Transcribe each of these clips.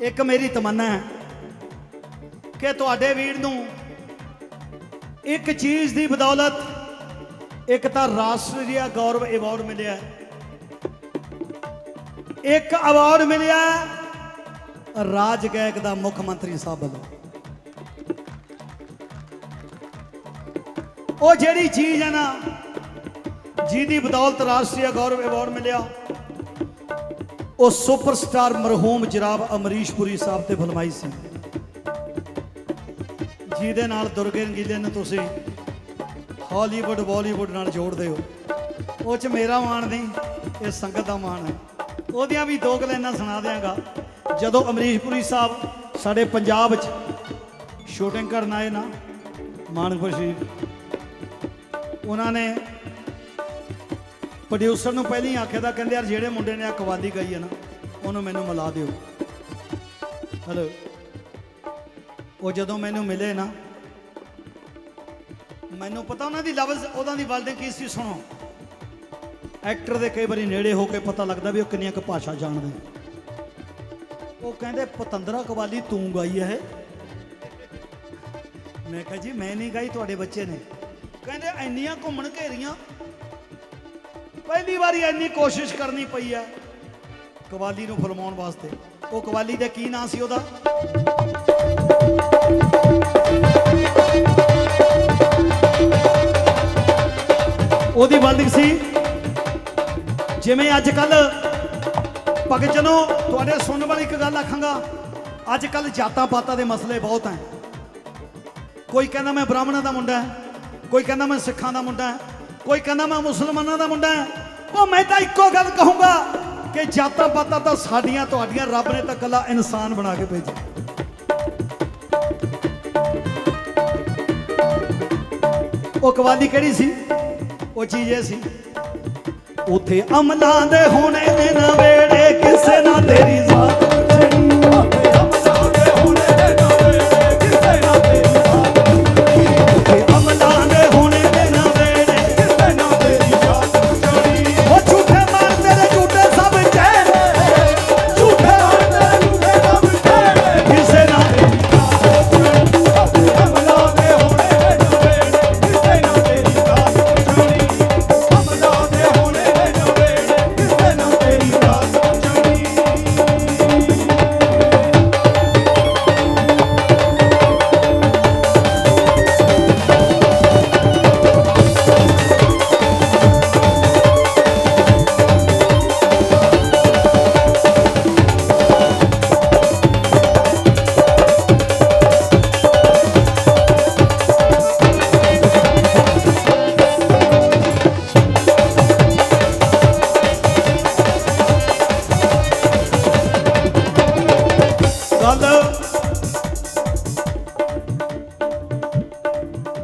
ਇੱਕ ਮੇਰੀ ਤਮੰਨਾ ਹੈ ਕਿ ਤੁਹਾਡੇ ਵੀਰ ਨੂੰ ਇੱਕ ਚੀਜ਼ ਦੀ ਬਦੌਲਤ ਇੱਕ ਤਾਂ ਰਾਸ਼ਟਰੀ ਗੌਰਵ ਅਵਾਰਡ ਮਿਲਿਆ ਇੱਕ ਅਵਾਰਡ ਮਿਲਿਆ ਰਾਜ ਗਾਇਕ ਦਾ ਮੁੱਖ ਮੰਤਰੀ ਸਾਹਿਬ ਵੱਲੋਂ। ਉਹ ਜਿਹੜੀ ਚੀਜ਼ ਹੈ ਨਾ, ਜਿਹਦੀ ਬਦੌਲਤ ਰਾਸ਼ਟਰੀ ਗੌਰਵ ਅਵਾਰਡ ਮਿਲਿਆ ਉਹ ਸੁਪਰਸਟਾਰ ਮਰਹੂਮ ਜਰਾਬ ਅਮਰੀਸ਼ ਪੁਰੀ ਸਾਹਿਬ ਤੇ ਫਰਮਾਈ ਸੀ। ਜਿਹਦੇ ਨਾਲ ਦੁਰਗੇ ਰੰਗੀਲੇ ਨੂੰ ਤੁਸੀਂ ਹਾਲੀਵੁੱਡ, ਬਾਲੀਵੁੱਡ ਨਾਲ ਜੋੜਦੇ ਹੋ। ਉਹ ਚ ਮੇਰਾ ਮਾਣ ਨਹੀਂ, ਇਹ ਸੰਗਤ ਦਾ ਮਾਣ ਹੈ। ਉਹਦੀਆਂ ਵੀ ਦੋ ਗਲੈਨਾਂ ਸੁਣਾ ਦਿਆਂਗਾ। ਜਦੋਂ ਅਮਰੀਸ਼ ਪੁਰੀ ਸਾਹਿਬ ਸਾਡੇ ਪੰਜਾਬ 'ਚ ਸ਼ੂਟਿੰਗ ਕਰਨ ਆਏ ਨਾ ਮਾਨਕਪੁਰ ਸ਼ਰੀਫ ਉਹਨਾਂ ਨੇ ਪ੍ਰੋਡਿਊਸਰ ਨੂੰ ਪਹਿਲਾਂ ਹੀ ਆਖਿਆ ਤਾਂ ਕਹਿੰਦੇ ਯਾਰ ਜਿਹੜੇ ਮੁੰਡੇ ਨੇ ਆ ਕਵਾਲੀ ਗਾਈ ਹੈ ਨਾ, ਉਹਨੂੰ ਮੈਨੂੰ ਮਿਲਾ ਦਿਓ। ਹਲੋ ਉਹ ਜਦੋਂ ਮੈਨੂੰ ਮਿਲੇ ਨਾ, ਮੈਨੂੰ ਪਤਾ ਉਹਨਾਂ ਦੀ ਲਫ਼ਜ਼ ਉਹਦਾਂ ਦੀ ਵਲਦੇ ਕੀ ਸੀ, ਸੁਣੋ। ਐਕਟਰ ਦੇ ਕਈ ਵਾਰੀ ਨੇੜੇ ਹੋ ਕੇ ਪਤਾ ਲੱਗਦਾ ਵੀ ਉਹ ਕਿੰਨੀਆਂ ਕੁ ਭਾਸ਼ਾ ਜਾਣਦੇ ਉਹ ਕਹਿੰਦੇ, ਪਤੰਦਰਾ ਕਵਾਲੀ ਤੂੰ ਗਾਈ ਹੈ ਮੈਂ ਕਿਹਾ, ਜੀ, ਮੈਂ ਨਹੀਂ ਗਾਈ, ਤੁਹਾਡੇ ਬੱਚੇ ਨੇ। ਕਹਿੰਦੇ, ਇੰਨੀਆਂ ਘੁੰਮਣ ਘੇਰੀਆਂ ਪਹਿਲੀ ਵਾਰੀ ਇੰਨੀ ਕੋਸ਼ਿਸ਼ ਕਰਨੀ ਪਈ ਹੈ ਕਵਾਲੀ ਨੂੰ ਫਰਮਾਉਣ ਵਾਸਤੇ। ਉਹ ਕਵਾਲੀ ਦਾ ਕੀ ਨਾਂ ਸੀ ਉਹਦਾ? ਉਹਦੀ ਵਰਡਿੰਗ ਸੀ। ਜਿਵੇਂ ਅੱਜ ਕੱਲ ਭਗਤ ਜਨੋ, ਤੁਹਾਡੇ ਸੁਣਨ ਵਾਲੀ ਇੱਕ ਗੱਲ ਆਖਾਂਗਾ। ਅੱਜ ਕੱਲ ਜਾਤਾਂ ਪਾਤਾਂ ਦੇ ਮਸਲੇ ਬਹੁਤ ਹੈ ਕੋਈ ਕਹਿੰਦਾ ਮੈਂ ਬ੍ਰਾਹਮਣਾਂ ਦਾ ਮੁੰਡਾ ਕੋਈ ਕਹਿੰਦਾ ਮੈਂ ਸਿੱਖਾਂ ਦਾ ਮੁੰਡਾ ਕੋਈ ਕਹਿੰਦਾ ਮੈਂ ਮੁਸਲਮਾਨਾਂ ਦਾ ਮੁੰਡਾ ਉਹ ਮੈਂ ਤਾਂ ਇੱਕੋ ਗੱਲ ਕਹੂੰਗਾ ਕਿ ਜਾਤਾਂ ਪਾਤਾਂ ਤਾਂ ਸਾਡੀਆਂ, ਤੁਹਾਡੀਆਂ, ਰੱਬ ਨੇ ਤਾਂ ਕੱਲਾ ਇਨਸਾਨ ਬਣਾ ਕੇ ਭੇਜਿਆ। ਉਹ ਕਵਾਲੀ ਕਿਹੜੀ ਸੀ? ਉਹ ਚੀਜ਼ ਇਹ ਸੀ। ਉਥੇ ਅਮਲਾਂ ਦੇ ਹੋਣੇ ਨੇ ਨਾ ਵੇੜੇ ਕਿਸੇ ਨਾ ਤੇਰੀ ਜ਼ਾਤ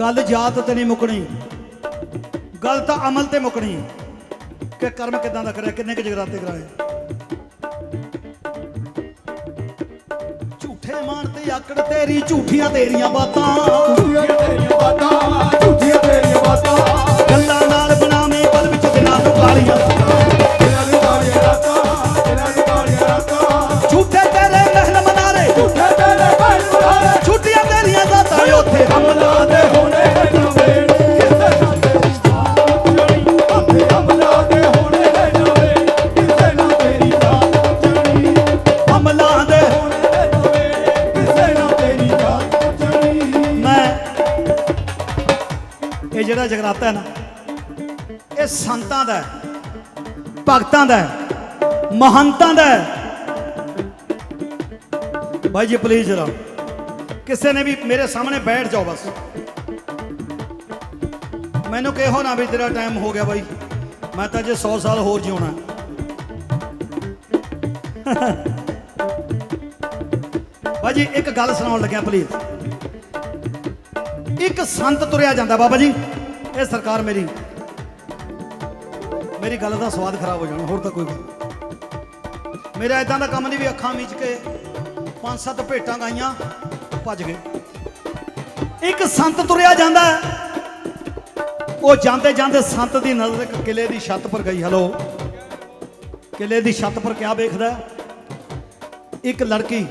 ਗੱਲ ਜਾਤ ਤੇ ਨਹੀਂ ਮੁੱਕਣੀ। ਗੱਲ ਤਾਂ ਅਮਲ ਤੇ ਮੁੱਕਣੀ। ਕਿ ਕਰਮ ਕਿਦਾਂ ਦਾ ਕਰਿਆ ਕਿੰਨੇ ਕੁ ਜਗਰਾਤੇ ਕਰਾਏ। ਝੂਠੇ ਮਾਣ ਤੇ ਆਕੜ ਤੇਰੀ ਝੂਠੀਆਂ ਤੇਰੀਆਂ ਬਾਤਾਂ। ਗੱਲਾਂ ਨਾਲ ਬਣਾਵੇਂ ਪਲ ਵਿੱਚ ਦਿਨਾਂ ਨੂੰ ਕਾਲੀਆਂ ਜਿਹੜਾ ਜਗਰਾਤਾ ਹੈ ਨਾ, ਇਹ ਸੰਤਾਂ ਦਾ ਭਗਤਾਂ ਦਾ ਮਹੰਤਾਂ ਦਾ ਹੈ। ਭਾਈ ਜੀ ਪਲੀਜ਼ ਜਰਾ, ਕਿਸੇ ਨੇ ਵੀ ਮੇਰੇ ਸਾਹਮਣੇ ਬੈਠ ਜਾਓ ਬਸ। ਮੈਨੂੰ ਕਿਹੋ ਨਾ ਵੀ ਤੇਰਾ ਟਾਈਮ ਹੋ ਗਿਆ ਬਾਈ, ਮੈਂ ਤਾਂ ਜੇ 100 ਸਾਲ ਹੋਰ ਜਿਉਣਾ। ਬਾਬਾ ਜੀ, ਇੱਕ ਗੱਲ ਸੁਣਾਉਣ ਲੱਗਿਆ ਪਲੀਜ਼ ਇੱਕ ਸੰਤ ਤੁਰਿਆ ਜਾਂਦਾ ਬਾਬਾ ਜੀ। ਇਹ ਸਰਕਾਰ ਮੇਰੀ। ਮੇਰੀ ਗੱਲ ਦਾ ਸਵਾਦ ਖਰਾਬ ਹੋ ਜਾਣਾ, ਹੋਰ ਤਾਂ ਕੋਈ ਨਹੀਂ। ਮੇਰਾ ਇਦਾਂ ਦਾ ਕੰਮ ਨਹੀਂ ਵੀ ਅੱਖਾਂ ਮੀਚ ਕੇ ਪੰਜ ਸੱਤ ਭੇਟਾਂ ਗਾਈਆਂ, ਭੱਜ ਗਏ। ਇੱਕ ਸੰਤ ਤੁਰਿਆ ਜਾਂਦਾ ਉਹ ਜਾਂਦੇ ਜਾਂਦੇ ਸੰਤ ਦੀ ਨਜ਼ਰ ਇੱਕ ਕਿਲੇ ਦੀ ਛੱਤ ਪਰ ਗਈ, ਹਲੋ। ਕਿਲੇ ਦੀ ਛੱਤ ਪਰ ਕਿਆ ਵੇਖਦਾ ਇੱਕ ਲੜਕੀ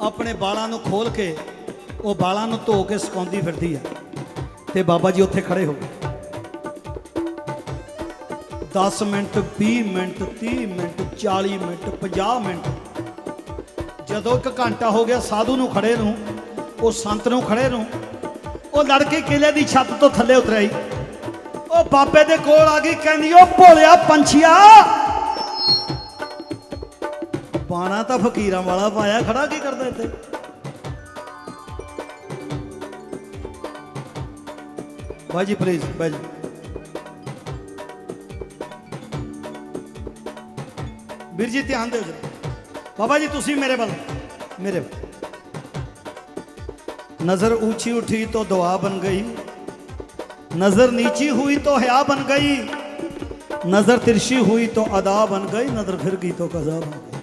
ਆਪਣੇ ਵਾਲਾਂ ਨੂੰ ਖੋਲ ਕੇ, ਉਹ ਵਾਲਾਂ ਨੂੰ ਧੋ ਕੇ ਸੁਕਾਉਂਦੀ ਫਿਰਦੀ ਹੈ। ਤੇ ਬਾਬਾ ਜੀ ਉੱਥੇ ਖੜੇ ਹੋ ਗਏ। 10 minute 20 minute 30 minute 40 minute 50 minute. ਜਦੋਂ ਇੱਕ ਘੰਟਾ ਹੋ ਗਿਆ ਸਾਧੂ ਨੂੰ ਖੜੇ ਨੂੰ, ਉਹ ਸੰਤ ਨੂੰ ਖੜੇ ਨੂੰ, ਉਹ ਲੜਕੇ ਕਿਲੇ ਦੀ ਛੱਤ ਤੋਂ ਥੱਲੇ ਉਤਰ ਉਹ ਬਾਬੇ ਦੇ ਕੋਲ ਆ ਗਈ, ਕਹਿੰਦੀ ਉਹ ਭੋਲਿਆ ਪੰਛੀਆ! ਬਾਣਾ ਤਾਂ ਫਕੀਰਾਂ ਵਾਲਾ ਪਾਇਆ, ਖੜਾ ਕੀ ਕਰਦਾ ਇੱਥੇ? ਬਾਜੀ ਪਲੀਜ਼ ਬਾਜੀ ਵੀਰ ਜੀ ਧਿਆਨ ਦਿਓ ਜਰਾ ਬਾਬਾ ਜੀ ਤੁਸੀਂ ਮੇਰੇ ਵੱਲ ਮੇਰੇ ਵੱਲ नजर ऊंची उठी तो दुआ बन गई नजर नीची हुई तो हया बन गई नजर तिरछी हुई तो अदा बन गई नजर फिर गई तो कजा बन गई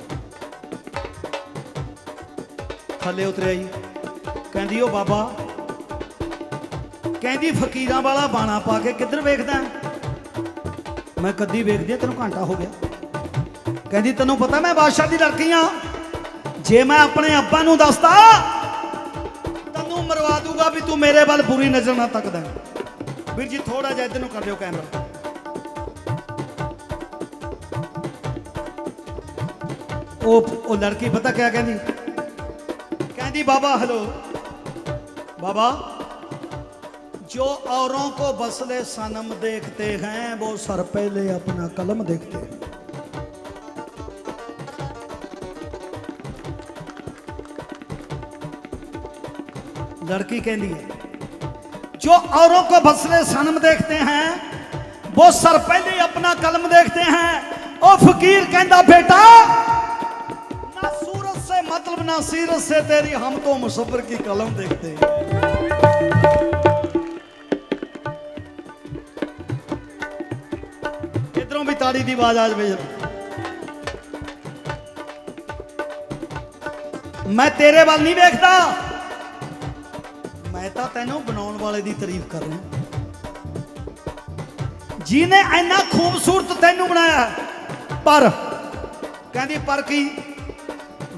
ਥੱਲੇ ਉਤਰਿਆ ਜੀ ਕਹਿੰਦੀ ਉਹ ਬਾਬਾ ਕਹਿੰਦੀ ਫਕੀਰਾਂ ਵਾਲਾ ਬਾਣਾ ਪਾ ਕੇ ਕਿੱਧਰ ਵੇਖਦਾ? ਮੈਂ ਕਦੀ ਵੇਖਦੀ ਤੈਨੂੰ ਘੰਟਾ ਹੋ ਗਿਆ। ਕਹਿੰਦੀ, ਤੈਨੂੰ ਪਤਾ ਮੈਂ ਬਾਦਸ਼ਾਹ ਦੀ ਲੜਕੀ ਆ। ਜੇ ਮੈਂ ਆਪਣੇ ਅੱਬਾ ਨੂੰ ਦੱਸਦਾ, ਤੈਨੂੰ ਮਰਵਾ ਦੂਗਾ ਵੀ ਤੂੰ ਮੇਰੇ ਵੱਲ ਬੁਰੀ ਨਜ਼ਰ ਨਾ ਤੱਕਦਾ ਵੀਰ ਜੀ ਥੋੜਾ ਜਿਹਾ ਇਧਰ ਨੂੰ ਕਰ ਲਿਓ ਕੈਮਰਾ। ਉਹ ਉਹ ਲੜਕੀ ਪਤਾ ਕਿਆ ਕਹਿੰਦੀ? ਕਹਿੰਦੀ, ਬਾਬਾ ਹਲੋ ਬਾਬਾ जो औरों को बसले सनम देखते हैं, वो सर पहले अपना कलम देखते हैं। लड़की कहती है जो औरों को बसले सनम देखते हैं, वो सर पहले अपना कलम देखते हैं। ओ फकीर कहता, बेटा, ना सूरत से मतलब ना सीरत से तेरी हम तो मुसफर की कलम देखते हैं। ਤਾੜੀ ਦੀ ਆਵਾਜ਼ ਆ ਜਵੇ ਮੈਂ ਤੇਰੇ ਵੱਲ ਨਹੀਂ ਵੇਖਦਾ। ਮੈਂ ਤਾਂ ਤੈਨੂੰ ਬਣਾਉਣ ਵਾਲੇ ਦੀ ਤਾਰੀਫ ਕਰ ਰਿਹਾ। ਜਿਹਨੇ ਇੰਨਾ ਖੂਬਸੂਰਤ ਤੈਨੂੰ ਬਣਾਇਆ, ਪਰ ਕਹਿੰਦੀ, ਪਰ ਕੀ?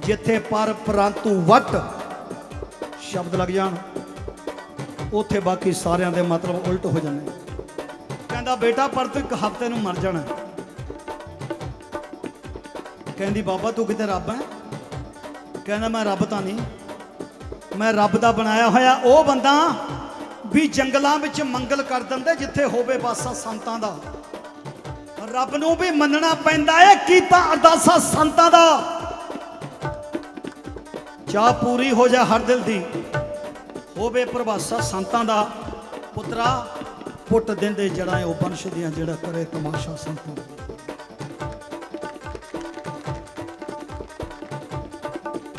ਜਿੱਥੇ ਪਰ ਪਰੰਤੂ ਵਟ ਸ਼ਬਦ ਲੱਗ ਜਾਣ, ਉੱਥੇ ਬਾਕੀ ਸਾਰਿਆਂ ਦੇ ਮਤਲਬ ਉਲਟ ਹੋ ਜਾਂਦੇ। ਕਹਿੰਦਾ, ਬੇਟਾ, ਪਰ ਤੂੰ ਇੱਕ ਹਫ਼ਤੇ ਨੂੰ ਮਰ ਜਾਣਾ। ਕਹਿੰਦੀ, ਬਾਬਾ, ਤੂੰ ਕਿਤੇ ਰੱਬ ਹੈ? ਕਹਿੰਦਾ, ਮੈਂ ਰੱਬ ਤਾਂ ਨਹੀਂ। ਮੈਂ ਰੱਬ ਦਾ ਬਣਾਇਆ ਹੋਇਆ ਉਹ ਬੰਦਾ ਵੀ ਜੰਗਲਾਂ ਵਿੱਚ ਮੰਗਲ ਕਰ ਦਿੰਦਾ, ਜਿੱਥੇ ਹੋਵੇ ਬਾਸਾ ਸੰਤਾਂ ਦਾ। ਰੱਬ ਨੂੰ ਵੀ ਮੰਨਣਾ ਪੈਂਦਾ ਏ ਕੀਤਾ ਅਰਦਾਸਾ ਸੰਤਾਂ ਦਾ। ਚਾਹ ਪੂਰੀ ਹੋ ਜਾ ਹਰ ਦਿਲ ਦੀ, ਹੋਵੇ ਪ੍ਰਭਾਸਾ ਸੰਤਾਂ ਦਾ। ਪੁੱਤਰਾ, ਪੁੱਟ ਦਿੰਦੇ ਜੜਾਂ ਉਹ ਬੰਸ਼ ਦੀਆਂ, ਜਿਹੜਾ ਕਰੇ ਤਮਾਸ਼ਾ ਸੰਤਾਂ ਦਾ।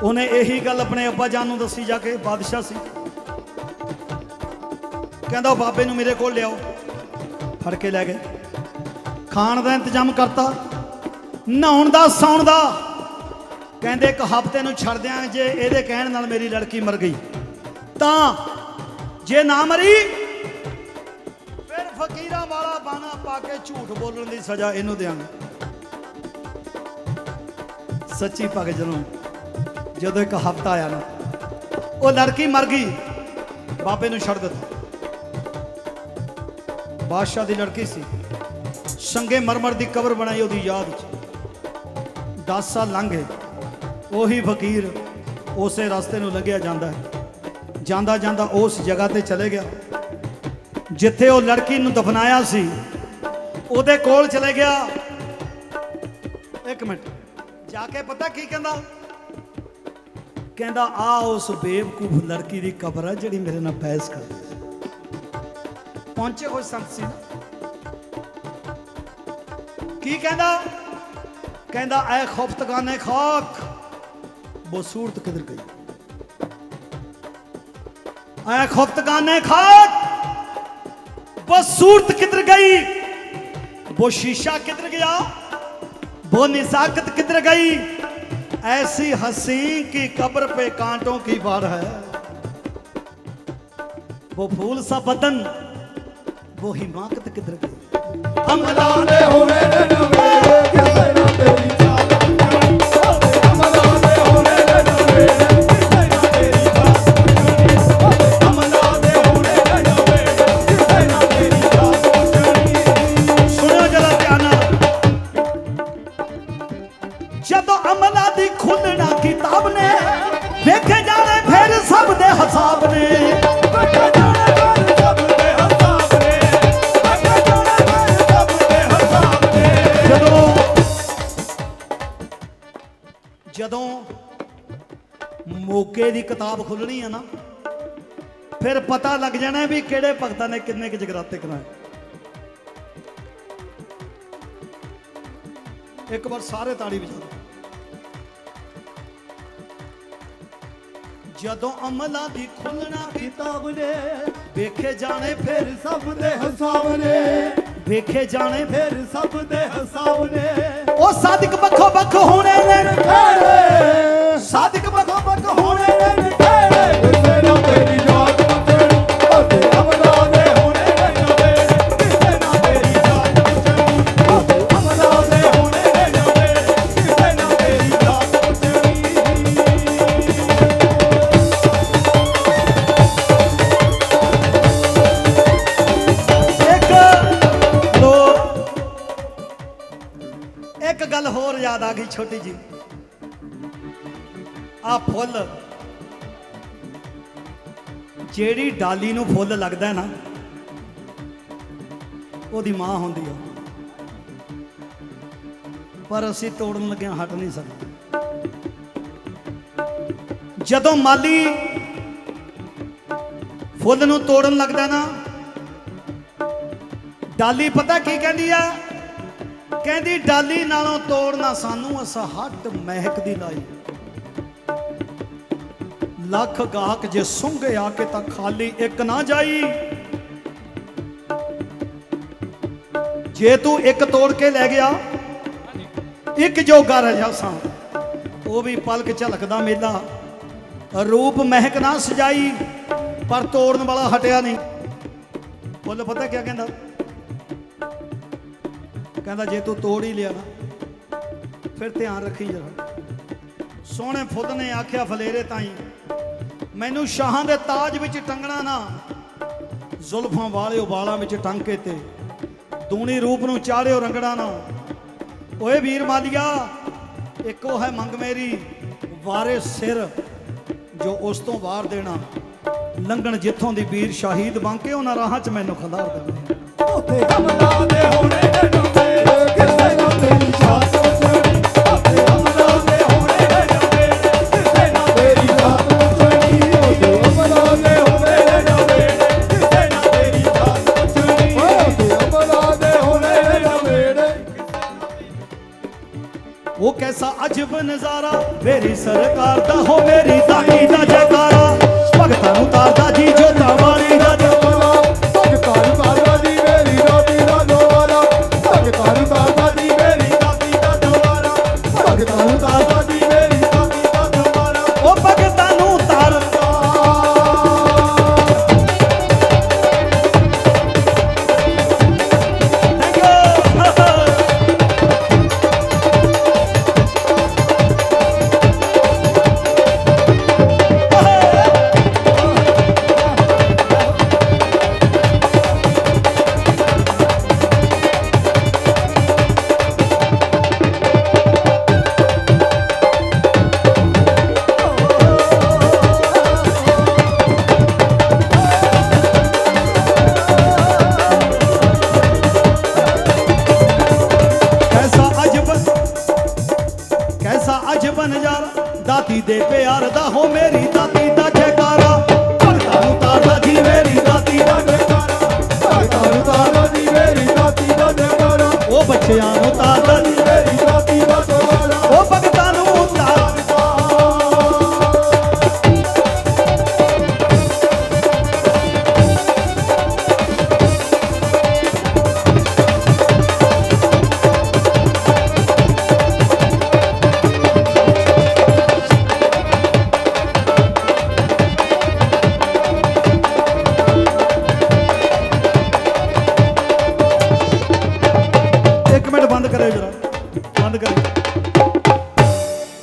ਉਹਨੇ ਇਹੀ ਗੱਲ ਆਪਣੇ ਅੱਬਾ ਜਾਨ ਨੂੰ ਦੱਸੀ ਜਾ ਕੇ, ਬਾਦਸ਼ਾਹ ਸੀ। ਕਹਿੰਦਾ ਉਹ ਬਾਬੇ ਨੂੰ ਮੇਰੇ ਕੋਲ ਲਿਆਓ। ਫੜ ਕੇ ਲੈ ਗਏ। ਖਾਣ ਦਾ ਇੰਤਜ਼ਾਮ ਕਰਤਾ। ਨਹਾਉਣ ਦਾ, ਸੌਣ ਦਾ। ਕਹਿੰਦੇ ਇੱਕ ਹਫ਼ਤੇ ਨੂੰ ਛੱਡ ਦਿਆਂ, ਜੇ ਇਹਦੇ ਕਹਿਣ ਨਾਲ ਮੇਰੀ ਲੜਕੀ ਮਰ ਗਈ, ਤਾਂ ਜੇ ਨਾ ਮਰੀ, ਫਿਰ ਫਕੀਰਾਂ ਵਾਲਾ ਬਾਣਾ ਪਾ ਕੇ ਝੂਠ ਬੋਲਣ ਦੀ ਸਜ਼ਾ ਇਹਨੂੰ ਦਿਆਂਗੇ। ਸੱਚੀ ਭਗਤ ਜਨੋਂ। ਜਦੋਂ ਇੱਕ ਹਫ਼ਤਾ ਆਇਆ ਨਾ, ਉਹ ਲੜਕੀ ਮਰ ਗਈ। ਬਾਬੇ ਨੂੰ ਛੱਡ ਦਿੱਤਾ। ਬਾਦਸ਼ਾਹ ਦੀ ਲੜਕੀ ਸੀ। ਸੰਗੇ ਮਰਮਰ ਦੀ ਕਬਰ ਬਣਾਈ ਉਹਦੀ ਯਾਦ 'ਚ 10 ਸਾਲ ਲੰਘ ਗਏ। ਉਹੀ ਫਕੀਰ ਉਸੇ ਰਸਤੇ ਨੂੰ ਲੰਘਿਆ ਜਾਂਦਾ ਹੈ। ਜਾਂਦਾ ਜਾਂਦਾ ਉਸ ਜਗ੍ਹਾ ਤੇ ਚਲੇ ਗਿਆ। ਜਿੱਥੇ ਉਹ ਲੜਕੀ ਨੂੰ ਦਫਨਾਇਆ ਸੀ, ਉਹਦੇ ਕੋਲ ਚਲੇ ਗਿਆ। ਇੱਕ ਮਿੰਟ। ਜਾ ਕੇ ਪਤਾ ਕੀ ਕਹਿੰਦਾ? ਕਹਿੰਦਾ ਆ ਉਸ ਬੇਵਕੂਫ ਲੜਕੀ ਦੀ ਕਬਰ ਆ ਜਿਹੜੀ ਮੇਰੇ ਨਾਲ ਬਹਿਸ ਕਰਦੀ ਸੀ। ਪਹੁੰਚੇ ਹੋਏ ਸੰਤ ਸੀ ਕੀ ਕਹਿੰਦਾ? ਕਹਿੰਦਾ, ਐ ਖਫਤਗਾਨੇ ਖਾਕ, ਉਹ ਸੂਰਤ ਕਿਧਰ ਗਈ? ਐ ਖਫਤਗਾਨੇ ਖਾਕ, ਉਹ ਸੂਰਤ ਕਿਧਰ ਗਈ? ਉਹ ਸ਼ੀਸ਼ਾ ਕਿਧਰ ਗਿਆ? ਉਹ ਨਿਜ਼ਾਕਤ ਕਿਧਰ ਗਈ? ऐसी हसीन की कब्र पे कांटों की बाढ़ है वो फूल सा बदन वो हिमाकत किधर गई हम लाने हुए नन्हे क्या तेरी ਮੋਕੇ ਦੀ ਕਿਤਾਬ ਖੁੱਲਣੀ ਆ ਨਾ ਫਿਰ ਪਤਾ ਲੱਗ ਜਾਣਾ ਵੀ ਕਿਹੜੇ ਭਗਤਾਂ ਨੇ ਕਿੰਨੇ ਕੁ ਜਗਰਾਤੇ ਕਰਾਏ। ਇੱਕ ਵਾਰ ਸਾਰੇ ਤਾੜੀ ਵਜਾ ਦਿਓ। ਜਦੋਂ ਅਮਲਾਂ ਦੀ ਖੁੱਲਣਾ ਕਿਤਾਬ ਨੇ ਵੇਖੇ ਜਾਣੇ ਫਿਰ ਸਭ ਦੇ ਹਿਸਾਬ ਨੇ ਵੇਖੇ ਜਾਣੇ ਫਿਰ ਸਭ ਦੇ ਹਿਸਾਬ ਨੇ ਉਹ ਸਾਦਿਕ ਬੱਖੋ ਬੱਖ ਹੋਣੇ ਨੇ। ਸਾਦਿਕ ਬਖੋ ਬਖ ਹੋਣੇ ਨੇ ਨਖੇੜੇ ਕਿਸੇ ਨਾ ਤੇਰੀ ਯਾਦ ਪੁੱਛਣੀ ਉਹਦੇ ਅਮਲਾ ਦੇ ਹੋਣੇ ਨੇ ਨਵੇੜੇ ਕਿਸੇ ਨਾ ਤੇਰੀ ਯਾਦ ਪੁੱਛਣੀ ਉਹਦੇ ਅਮਲਾ ਦੇ ਹੋਣੇ ਨੇ ਨਵੇੜੇ ਕਿਸੇ ਨਾ ਤੇਰੀ ਯਾਦ ਪੁੱਛਣੀ ਇੱਕ ਲੋ ਇੱਕ ਗੱਲ ਹੋਰ ਯਾਦ ਆ ਗਈ ਛੋਟੀ ਜੀ ਆ ਫੁੱਲ। ਜਿਹੜੀ ਡਾਲੀ ਨੂੰ ਫੁੱਲ ਲੱਗਦਾ ਨਾ, ਉਹਦੀ ਮਾਂ ਹੁੰਦੀ ਆ। ਪਰ ਅਸੀਂ ਤੋੜਨ ਲੱਗਿਆ ਹਟ ਨਹੀਂ ਸਕਦੇ। ਜਦੋਂ ਮਾਲੀ ਫੁੱਲ ਨੂੰ ਤੋੜਨ ਲੱਗਦਾ ਨਾ, ਡਾਲੀ ਪਤਾ ਕੀ ਕਹਿੰਦੀ ਆ? ਕਹਿੰਦੀ, ਡਾਲੀ ਨਾਲੋਂ ਤੋੜਨਾ ਸਾਨੂੰ, ਅਸਾਂ ਹੱਟ ਮਹਿਕ ਦੀ ਲਾਈ। ਲੱਖ ਗਾਹਕ ਜੇ ਸੁੰਘੇ ਆ ਕੇ ਤਾਂ ਖਾਲੀ ਇੱਕ ਨਾ ਜਾਈ। ਜੇ ਤੂੰ ਇੱਕ ਤੋੜ ਕੇ ਲੈ ਗਿਆ, ਇੱਕ ਜੋਗਾ ਰਹਿ ਜਾਸਾਂ ਉਹ ਵੀ ਪਲਕ ਝਲਕਦਾ ਮੇਲਾ। ਰੂਪ ਮਹਿਕ ਨਾ ਸਜਾਈ, ਪਰ ਤੋੜਨ ਵਾਲਾ ਹਟਿਆ ਨਹੀਂ। ਬੋਲ ਪਤਾ ਕੀ ਕਹਿੰਦਾ? ਕਹਿੰਦਾ, ਜੇ ਤੂੰ ਤੋੜ ਹੀ ਲਿਆ ਨਾ, ਫਿਰ ਧਿਆਨ ਰੱਖੀ ਜਰਾ। ਸੋਹਣੇ ਫੁੱਲ ਨੇ ਆਖਿਆ, ਫਲੇਰੇ ਤਾਈ। ਮੈਨੂੰ ਸ਼ਾਹਾਂ ਦੇ ਤਾਜ ਵਿੱਚ ਟੰਗਣਾ ਨਾ। ਜ਼ੁਲਫਾਂ ਵਾਲਿਓ ਵਾਲਾਂ ਵਿੱਚ ਟੰਗ ਕੇ ਤੇ। ਦੂਣੀ ਰੂਪ ਨੂੰ ਚਾੜਿਓ ਰੰਗਣਾ ਨਾ। ਓਏ ਵੀਰ ਮਾਲੀਆ, ਇੱਕੋ ਹੈ ਮੰਗ ਮੇਰੀ, ਵਾਰੇ ਸਿਰ, ਜੋ ਉਸ ਤੋਂ ਵਾਰ ਦੇਣਾ। ਲੰਘਣ ਜਿੱਥੋਂ ਦੀ ਵੀਰ ਸ਼ਹੀਦ ਕੇ ਉਹਨਾਂ ਰਾਹਾਂ 'ਚ ਮੈਨੂੰ ਖਲਾਰ ਦੇਣਾ ਉੱਥੇ ਅਮਲਾ ਦੇ ਹੋਣੇ ਨੇ ਕਿਸੇ ਨਾ ਤੇਰੀ ਯਾਦ ਕੈਸਾ ਅਜਬ ਨਜ਼ਾਰਾ? ਮੇਰੀ ਸਰਕਾਰ ਦਾ ਹੋ ਮੇਰੀ ਦਾਈ ਦਾ ਜੈਕਾਰਾ। ਭਗਤਾਂ ਨੂੰ ਤਾਰਦਾ ਜੀ ਜੋਤਾ ਵਾਲੀ ਦਾ